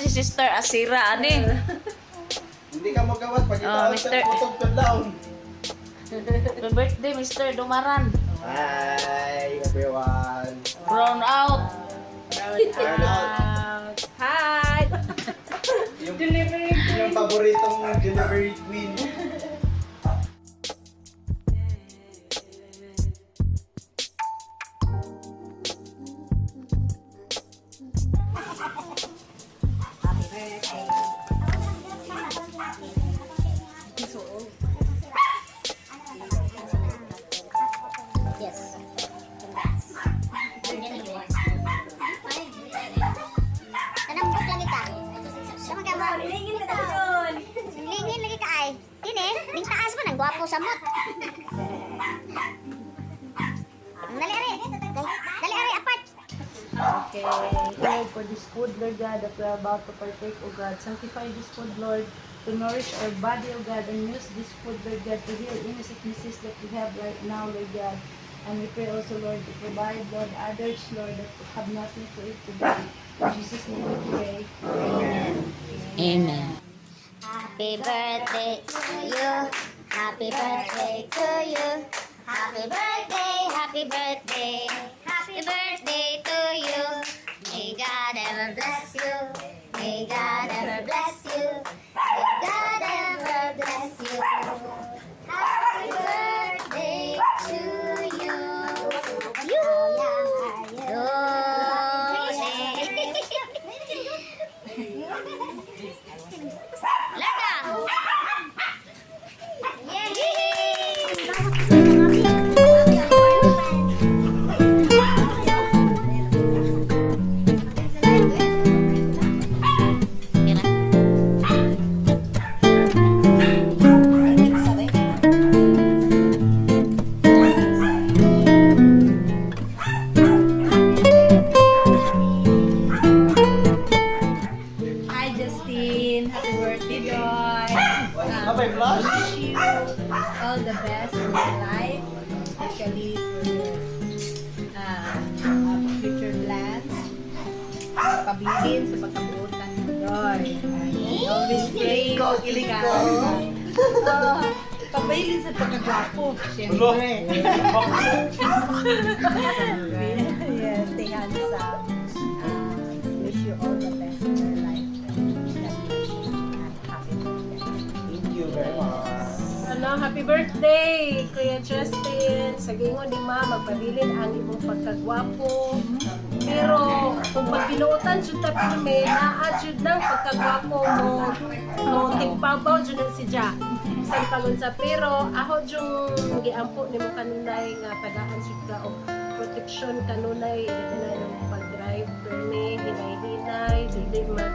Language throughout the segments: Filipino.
Sister Asira ani. Hindi ka magawas pag Oh, itaon Mister. sa putog ka down. Happy birthday Mr. Dumaran. Hi everyone. Brown out. Turn out. Hi! Yung, yung paboritong delivery queen. Yes. Congrats. Lagi ka. Ka mo. Ka doon. Lingin lagi ka ay. Kini, ning taas mo nang gwapo sa mot. Dali Okay. Lord, for this food, Lord God, that we are about to partake, O God, sanctify this food, Lord, to nourish our body, O God, and use this food, Lord God, to heal any sicknesses that we have right now, Lord God. And we pray also, Lord, to provide, Lord, others, Lord, that have nothing to eat today. In Jesus' name we pray. Amen. Amen. Happy birthday to you. Happy birthday to you. Happy birthday, happy birthday. Happy birthday to you. May God ever bless you. May God ever bless you. May God ever bless you. Happy birthday to you. You. Lada! Abay, blush. wish you all the best in your life, especially for your uh, uh, future plans. Pabilin sa pagkabuutan mo, Joy. And always pray Ikaw, ka. kilig ko. Uh, Pabilin sa pagkagwapo, syempre. yes, stay handsome. Much. Ano, happy birthday, Kuya Justin. Sa gingon ni Ma, magpabilin ang imong pagkagwapo. Pero kung pagbinuotan jud ta pirme, naa jud nang pagkagwapo mo. No, tingpabaw jud ang sidya. Bisan pangon sa pero ako jung giampo nimo kanunay nga tagaan jud ka og protection kanunay kanunay ng pag-drive pirme, hinay-hinay, dili man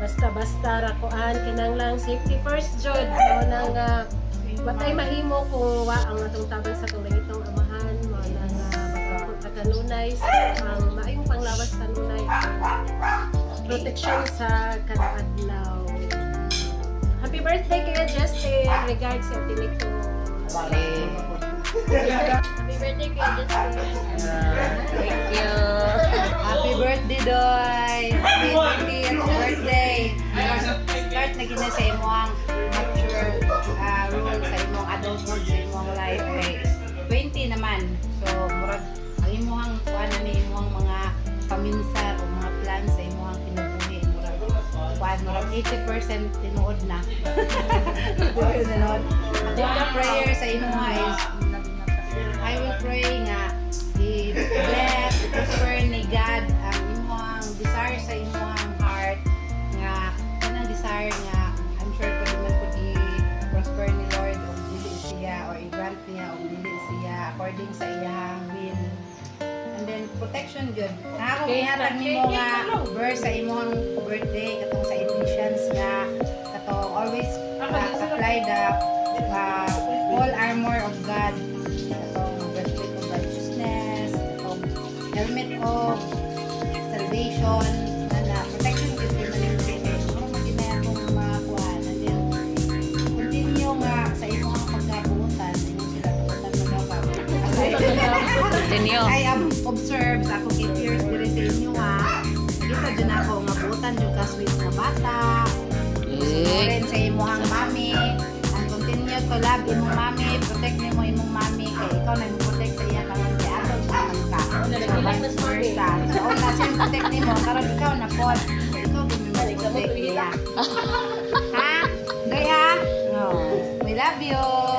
basta-basta ra kuan kanang lang safety first jud mo nang uh, Batay mahimo kung wa ang atong tabang sa kung itong amahan mo na nga magkakot na kanunay sa ang maayong panglawas kanunay protection sa kanaadlaw. Happy birthday kaya Justin. Regards sa Tinito. Happy birthday kaya Justin. Thank you. Happy birthday, Doy! Happy 20th birthday! Start na gina sa mature role sa imong adulthood sa imong life kay 20 naman. So, murag ang imong kuan na ni imong mga paminsar o mga plan sa imong kinabuhi murag kuan murag 80% tinuod na. Tinuod. Ako ang prayer sa imong is I will pray nga according sa iyang will. And then protection good. Ako Okay, gihatag nimo nga verse sa imong birthday katong sa Ephesians nga katong always uh, apply the uh, whole armor of God katong breastplate of righteousness katong helmet of salvation Continue. I am observe sa akong 8 years diri sa inyo ha nakita dyan ako nga butan yung ka-sweet nga bata. Uy. Sunurin sa imuhang mami. And continue to love imong mami. Protect ni mo imong mami. Kaya ikaw na protect sa iya karon kay adult naman ka. So, vice versa. So, una siyang protect ni mo. Karon ikaw na po. So, ikaw gumi mo protect niya. ha? Gaya? No. We love you.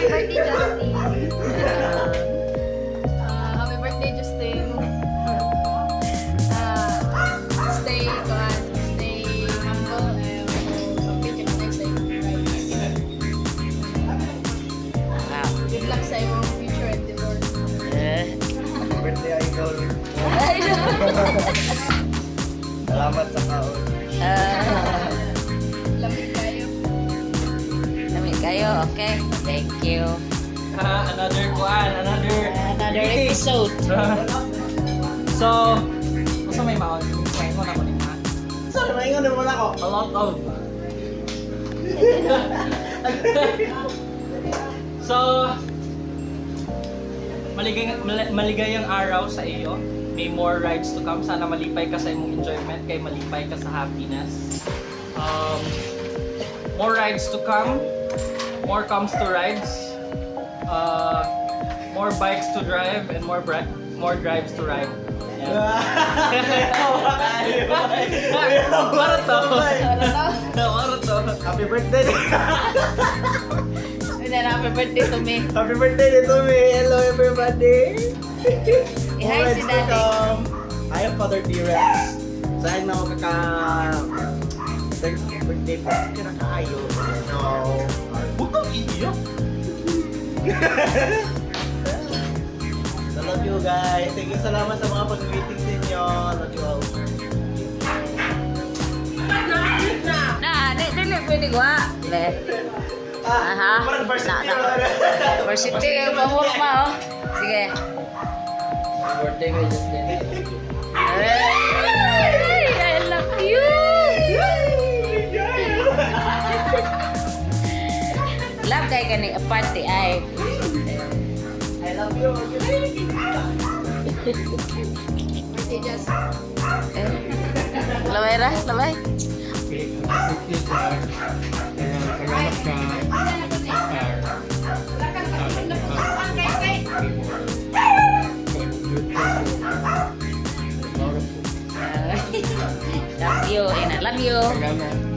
Happy birthday, Justin. Ah, happy birthday, Justin. Ah, stay glad, stay humble, and in the next time. Good luck sa imong future endeavor. Eh. Birthday idol. Salamat sa kaon. Ah. Lamig kayo. Lamig kayo, okay? Thank you. Ah, another kuan, another Another episode. So, gusto may maon. May mo na ko ha. Sorry, maingon naman ako. A lot of... so, maligay, mal- maligayang araw sa iyo. May more rides to come. Sana malipay ka sa imong enjoyment kay malipay ka sa happiness. Um, more rides to come. More comes to rides. Uh, more bikes to drive and more bri- more drives to ride. Yeah. Para to. Para to. Happy birthday! And then happy birthday to me. Happy birthday to me! Hello everybody! I-hi si Daddy. I am Father T-Rex. Saan na ako kaka... Birthday po. Kira kaayo. Iiyak. I love you guys. Thank you salamat sa mga pag-meeting ninyo. I love you all. Na, di, di, pwede ko ha. Le. Aha. Parang varsity. Varsity, pamuro ma, oh. Sige. Birthday kay Justin. Ay, Love kay kani party ay. I love you. Birthday, Justin. Eh. Lamay ra, lamay. Love you, and I love you.